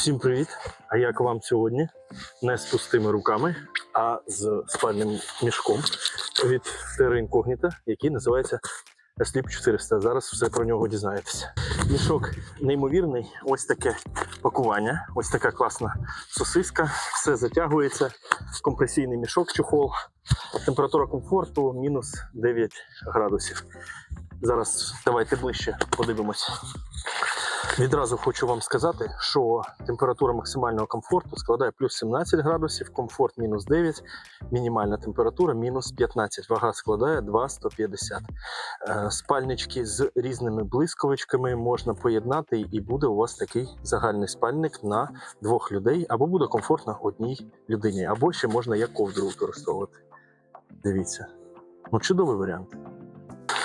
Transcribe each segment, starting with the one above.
Всім привіт! А як вам сьогодні? Не з пустими руками, а з спальним мішком від Terra Incognita, який називається Sleep 400. Зараз все про нього дізнаєтеся. Мішок неймовірний, ось таке пакування, ось така класна сосиска, все затягується, компресійний мішок, чохол, температура комфорту мінус 9 градусів. Зараз давайте ближче подивимося. Відразу хочу вам сказати, що температура максимального комфорту складає плюс 17 градусів, комфорт мінус 9, мінімальна температура мінус 15, вага складає 2,150. Е, Спальнички з різними блисковичками можна поєднати, і буде у вас такий загальний спальник на двох людей, або буде комфортно одній людині, або ще можна як ковдру використовувати. Дивіться, ну чудовий варіант.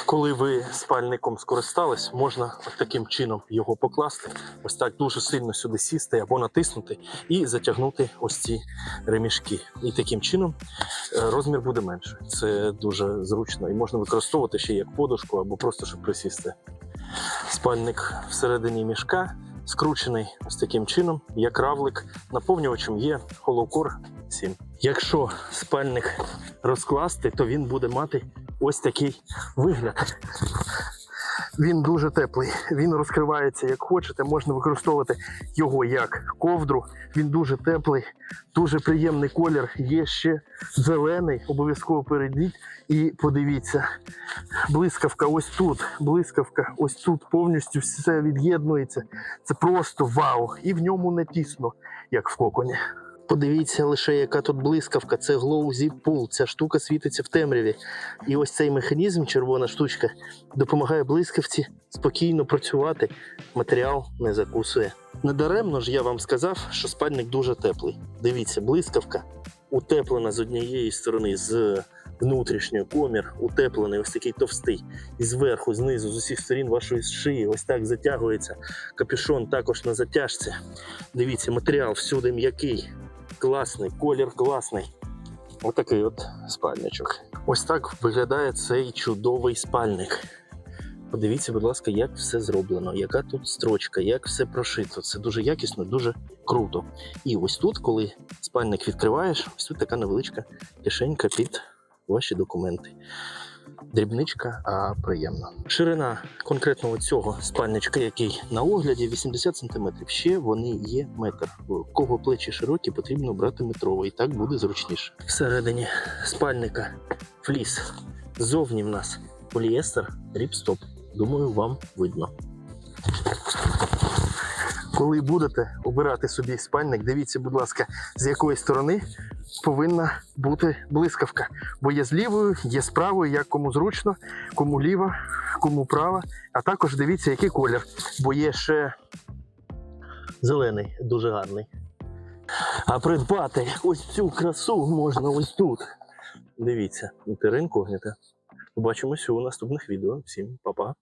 Коли ви спальником скористались, можна таким чином його покласти, ось так дуже сильно сюди сісти або натиснути і затягнути ось ці ремішки. І таким чином е, розмір буде менше. Це дуже зручно і можна використовувати ще як подушку або просто щоб присісти. Спальник всередині мішка скручений ось таким чином, як равлик. Наповнювачем є HoloCore 7. Якщо спальник розкласти, то він буде мати ось такий вигляд. Він дуже теплий, він розкривається як хочете. Можна використовувати його як ковдру. Він дуже теплий, дуже приємний колір. Є ще зелений. Обов'язково перейдіть і подивіться. Блискавка ось тут. Блискавка ось тут. Повністю все від'єднується. Це просто вау! І в ньому не тісно, як в коконі. Подивіться лише, яка тут блискавка. Це Glow Zip Pool. Ця штука світиться в темряві. І ось цей механізм, червона штучка, допомагає блискавці спокійно працювати. Матеріал не закусує. Недаремно ж я вам сказав, що спальник дуже теплий. Дивіться, блискавка утеплена з однієї сторони, з внутрішньої комір, утеплений, ось такий товстий. І зверху, знизу, з усіх сторін вашої шиї, ось так затягується. Капюшон також на затяжці. Дивіться, матеріал всюди м'який, класний, колір класний. Отакий от спальничок. Ось так виглядає цей чудовий спальник. Подивіться, будь ласка, як все зроблено, яка тут строчка, як все прошито. Це дуже якісно, дуже круто. І ось тут, коли спальник відкриваєш, ось тут така невеличка кишенька під ваші документи. Дрібничка, а приємна. Ширина конкретного цього спальничка, який на огляді 80 см. Ще вони є метр. У кого плечі широкі, потрібно брати метровий. Так буде зручніше. Всередині спальника фліс. Ззовні в нас поліестер, ріпстоп. Думаю, вам видно. Коли будете обирати собі спальник, дивіться, будь ласка, з якої сторони повинна бути блискавка. Бо є з лівою, є з правою, як кому зручно, кому ліва, кому права. А також дивіться, який колір. Бо є ще зелений, дуже гарний. А придбати ось цю красу можна ось тут. Дивіться, терен когніта. Побачимося у наступних відео. Всім па-па.